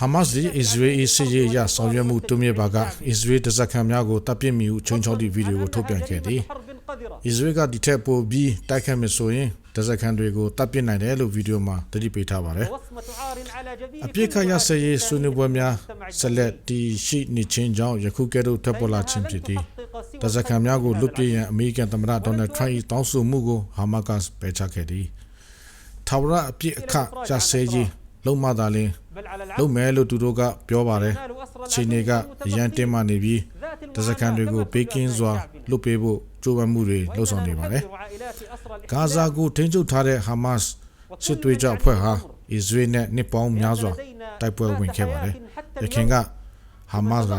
ဟာမတ်စ်ဒီအစ္စရေးအစီအရဆောင်ရွက်မှုတုံ့ပြန်ပါကအစ္စရေးတစခံများကိုတပ်ပစ်မိဟုချိန်ချောသည့်ဗီဒီယိုကိုထုတ်ပြန်ခဲ့သည်အစ္စရေးကဒီထက်ပိုပြီးတိုက်ခတ်မယ်ဆိုရင်တစခံတွေကိုတပ်ပစ်နိုင်တယ်လို့ဗီဒီယိုမှာတတိပေးထားပါတယ်အပြစ်ခတ်ရစရေးဆွေးနွေးပွဲများဆက်လက်တည်ရှိနေခြင်းကြောင့်ယခုကဲ့သို့ထွက်ပေါ်လာခြင်းဖြစ်သည်တစခံများကိုလွတ်ပြေးရန်အမေရိကန်သမ္မတဒေါ်နယ်ထရန့်၏တောင်းဆိုမှုကိုဟာမတ်ကပယ်ချခဲ့သည်ထာဝရအပြစ်အခရစရေး လုံးမသာလင်လုံးမဲလို့သူတို့ကပြောပါတယ်ချိန်တွေကအရန်တင်းမာနေပြီးတစခံတွေကိုပေးကင်းစွာလွတ်ပေးဖို့ကြိုးပမ်းမှုတွေလှုပ်ဆောင်နေပါတယ်ဂါဇာကိုထိန်းချုပ်ထားတဲ့ဟာမတ်စ်စစ်သွေးကြောအဖွဲ့ဟာအစ္စရေးနဲ့နှစ်ပေါင်းများစွာတိုက်ပွဲဝင်ခဲ့ပါတယ်။ရခင်ကဟာမတ်စ်က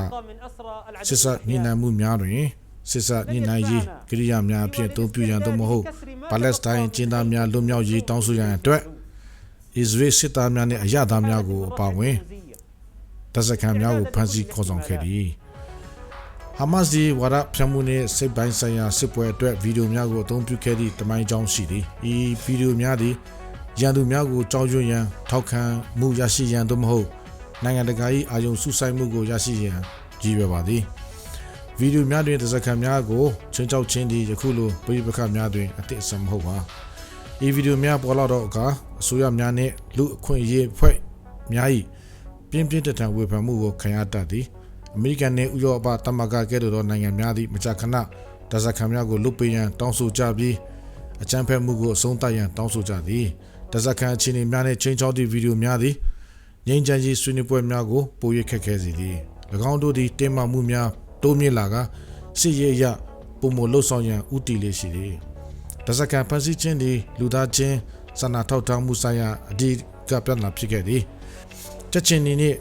စစ်ဆက်ညှိနှိုင်းမှုများတွင်စစ်ဆက်ညှိနှိုင်းရေးကိရိယာများအဖြစ်အသုံးပြုရန်သို့မဟုတ်ပါလက်စတိုင်းကျင်းသားများလွတ်မြောက်ရေးတောင်းဆိုရန်အတွက် အစ္စရေးစစ်သားများနဲ့အရသားများကိုအပါအဝင်တပ်စခန်းများကိုဖမ်းဆီးခေါ်ဆောင်ခဲ့သည်။ဟာမတ်စ်ဒီဝါဒဖြန့်မှုနှင့်စစ်ပိုင်းဆိုင်ရာစစ်ပွဲအတွက်ဗီဒီယိုများကိုအသုံးပြုခဲ့သည့်တမိုင်းကြောင်းရှိသည်။ဤဗီဒီယိုများသည်ရန်သူများကိုကြောက်ရွံ့ရန်ထောက်ခံမှုရရှိရန်သို့မဟုတ်နိုင်ငံတကာ၏အာရုံစူးစိုက်မှုကိုရရှိရန်ရည်ရွယ်ပါသည်ဗီဒီယိုများတွင်တစ်စက္ကန့်များကိုချင်းချောက်ချင်းသည်ယခုလိုပြည်ပခတ်များတွင်အသည့်အဆမဟုတ်ပါ ဤဗီဒီယိုများပေါ်လာတော့အခါအစိုးရများနှင့်လူအခွင့်အရေးဖွဲ့များ၏ပြင်းပြင်းထန်ထန်ဝေဖန်မှုကိုခံရတတ်သည်အမေရိကန်နှင့်ဥရောပသမဂ္ဂကဲ့သို့သောနိုင်ငံများသည့်မကြာခဏတစ်စက္ကန့်များကိုလွတ်ပေးရန်တောင်းဆိုကြပြီးအကြမ်းဖက်မှုကိုအဆုံးသတ်ရန်တောင်းဆိုကြသည်တဇက်ခံအခြေအနေများနဲ့ချင်းချောက်သည့်ဗီဒီယိုများသည်ငြိမ်းချမ်းရေးဆွေးနွေးပွဲများကိုပို၍ခက်ခဲစေသည်၎င်းတို့သည်တင်မာမှုများတိုးမြင့်လာကစစ်ရေးအရပုံမလှုပ်ဆောင်ရန်ဥတီလေးရှိသည် တဇက်ခံဖန်ဆီးခြင်းသည်လူသားချင်းစာနာထောက်ထားမှုဆိုင်ရာအဓိကပြဿနာဖြစ်ခဲ့သည်ချက်ချင်းနေနှင့်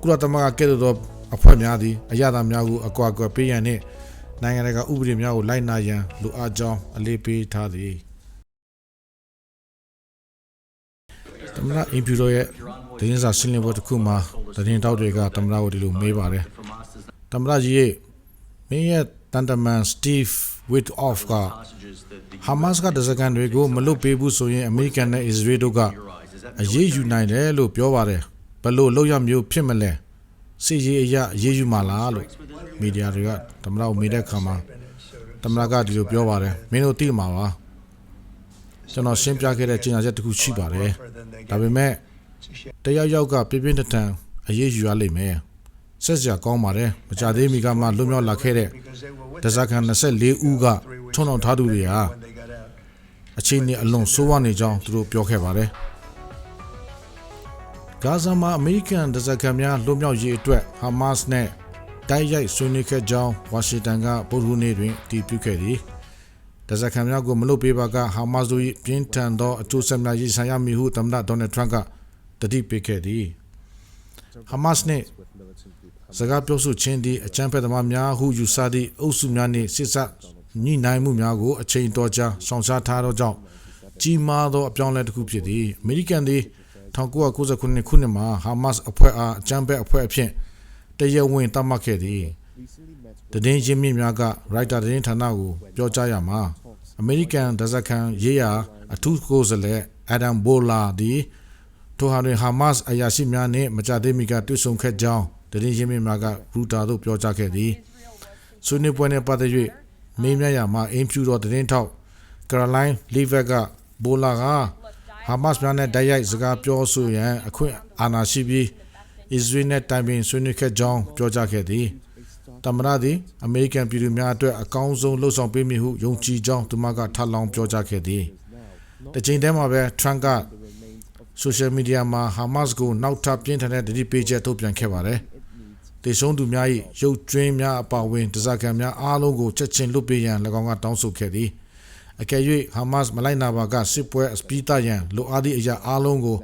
ကုလသမဂ္ဂကဲ့သို့သောအဖွဲ့များသည်အရသာများကိုအကွာအကွယ်ပေးရန်နှင့်နိုင်ငံတကာဥပဒေများကိုလိုက်နာရန်လိုအပ်ကြောင်းအလေးပေးထားသည်သမ္မတအင်ဖြူတော်ရဲ့ဒင်းစာရှင်းလင်းပွဲတစ်ခုမှာသတင်းတောက်တွေကသမ္မတကိုဒီလိုမေးပါတယ်သမ္မတကြီးရဲ့မင်းရဲ့တန်တမန်စတီဗ် ဝစ်အော့ဖ်ကဟာမတ်စ်ကတစကန်တွေကိုမလွတ်ပေးဘူးဆိုရင်အမေရိကန်နဲ့အစ္စရေးတို့ကအရေးယူနိုင်တယ်လို့ပြောပါတယ်ဘယ်လို့လောက်ရမျိုးဖြစ်မလဲစီရေးအရာအရေးယူမှာလားလို့မီဒီယာတွေကသမ္မတကိုမေးတဲ့အခါမှာသမ္မတကဒီလိုပြောပါတယ်မင်းတို့သိမှာပါကျွန်တော်ရှင်းပြခဲ့တဲ့ကြေညာချက်တစ်ခုရှိပါတယ်ဒါပေမဲ့တယောက်ယောက်ကပြင်းပြင်းထန်ထန်အရေးယူရလိမ့်မယ်ဆက်စရာကောင်းပါတယ်မကြသေးမီကမှလွတ်မြောက်လာခဲ့တဲ့ ဒဇကန်24ဦးကထုံအောင်ထားသူတွေဟာအချိန်နဲ့အလွန်ဆိုးဝါးနေကြောင်းသူတို့ပြောခဲ့ပါတယ်ဂါဇာမှာအမေရိကန်ဒဇကန်များလွတ်မြောက်ရေးအတွက်ဟာမတ်စ်နဲ့တိုက်ရိုက်ဆွေးနွေးခဲ့ကြောင်းဝါရှင်တန်ကဗုဒ္ဓဟူးနေ့တွင်တည်ပြုခဲ့သည်တဇက်ခံများကိုမလုပ်ပေးပါကဟာမတ်စ်တို့၏ပြင်းထန်သောအကျိုးဆက်များရည်ဆိုင်ရမည်ဟုသမ္မတဒေါ်နယ်ထရန့်ကတတိပေးခဲ့သည်ဟာမတ်စ်နှင့် စကားပြောဆိုခြင်းသည်အကြမ်းဖက်သမားများဟုယူဆသည့်အုပ်စုများနှင့်စစ်ဆက်ညှိနှိုင်းမှုများကိုအချိန်တော်ကြာဆောင်ရှားထားသောကြောင့်ကြီးမားသောအပြောင်းအလဲတစ်ခုဖြစ်သည်အမေရိကန်သည်1999ခုနှစ်မှာဟာမတ်စ်အဖွဲ့အားအကြမ်းဖက်အဖွဲ့အဖြစ်တရားဝင်သတ်မှတ်ခဲ့သည်တည်င်းချင်းမြင့်များကရိုက်တာသတင်းဌာနကိုပြောကြားရမှာအမေရိကန်ဒဇက်ခံရေးရာအထူးကိုယ်စားလှယ်အဒမ်ဘိုလာဒီထိုဟာတွင်ဟာမတ်စ်အရာရှိများနှင့်မကြသေးမီကတွေ့ဆုံခဲ့ကြောင်း တည်င်းချင်းမြင့်များကရူတာသို့ပြောကြားခဲ့သည်ဆွေးနွေးပွဲနှင့်ပတ်သက်၍မေးမြန်းရမှာအင်ဖြူတော်သတင်းထောက်ကယ်ရိုလိုင်းလီဗက်ကဘိုလာကဟာမတ်စ်များနဲ့တိုက်ရိုက်စကားပြောဆိုရန်အခွင့်အာဏာရှိပြီးအစ္စရေးနဲ့တိုင်ပင်ဆွေးနွေးခဲ့ကြောင်းပြောကြားခဲ့သည်သမ္မတသည်အမေရိကန်ပြည်သူများအတွက်အကောင်းဆုံးလှုပ်ဆောင်ပေးမည်ဟုယုံကြည်ကြောင်းသူမကထပ်လောင်းပြောကြားခဲ့သည်။တစ်ချိန်တည်းမှာပဲထရန့်ကဆိုရှယ်မီဒီယာမှာဟာမတ်စ်ကိုနောက်ထပ်ပြင်းထန်တဲ့တတိပေးချက်ထုတ်ပြန်ခဲ့ပါတယ်။ တေဆုံးသူများ၏ရုပ်ကျွင်းများအပါအဝင်တစားခံများအားလုံးကိုချက်ချင်းလွတ်ပေးရန်၎င်းကတောင်းဆိုခဲ့သည်။အကယ်၍ဟာမတ်စ်မလိုက်နာပါကစစ်ပွဲအစပီးတရန်လိုအပ်သည့်အရာအားလုံးကို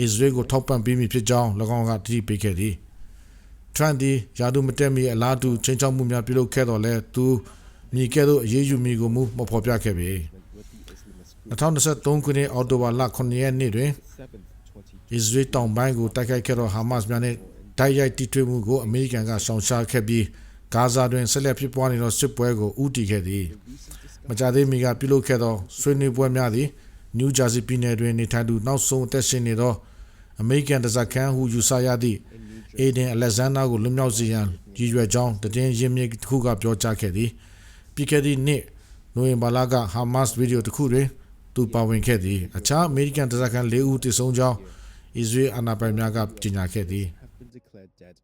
အစ္စရေးကိုထောက်ပံ့ပေးမည်ဖြစ်ကြောင်း၎င်းကတတိပေးခဲ့သည်။ထရန့်ဒီယာဒူမတက်မီအလားတူချင်းချောက်မှုများပြုလုပ်ခဲ့တော့လဲသူမြေကဲ့သို့အရေးယူမိကိုမူမဖော်ပြခဲ့ပေ2023ခုနှစ်အောက်တိုဘာလ9ရက်နေ့တွင်အစ္စရေးတောင်ပိုင်းကိုတိုက်ခိုက်ခဲ့တော့ဟာမတ်စ်များနဲ့ တိုက်ရိုက်တိထွေးမှုကိုအမေရိကန်ကရှောင်ရှားခဲ့ပြီးဂါဇာတွင်ဆက်လက်ဖြစ်ပွားနေသောစစ်ပွဲကိုဦးတည်ခဲ့သည်မကြသေးမီကပြုလုပ်ခဲ့သောဆွေးနွေးပွဲများသည်နယူးဂျာစီပြည်နယ်တွင်နေထိုင်သူနောက်ဆုံးအသက်ရှင်နေသောအမေရိကန်တပ်ခန်းဟုယူဆရသည့်အေဒင်အလက်ဇန်ဒါကိုလွတ်မြောက်စေရန်ရည်ရွယ်ကြောင်းတည်င်းရင်းမြစ်တစ်ခုကပြောကြားခဲ့သည်ပြီးခဲ့သည့်နှစ်နိုဝင်ဘာလကဟာမတ်စ်ဗီဒီယိုတစ်ခုတွင်သူပါဝင်ခဲ့သည်အခြားအမေရိကန်တပ်ခန်း၄ဦးတည်ဆုံကြောင်းအစ္စရေးအာဏာပိုင်များကကြေညာခဲ့သည် have been declared dead.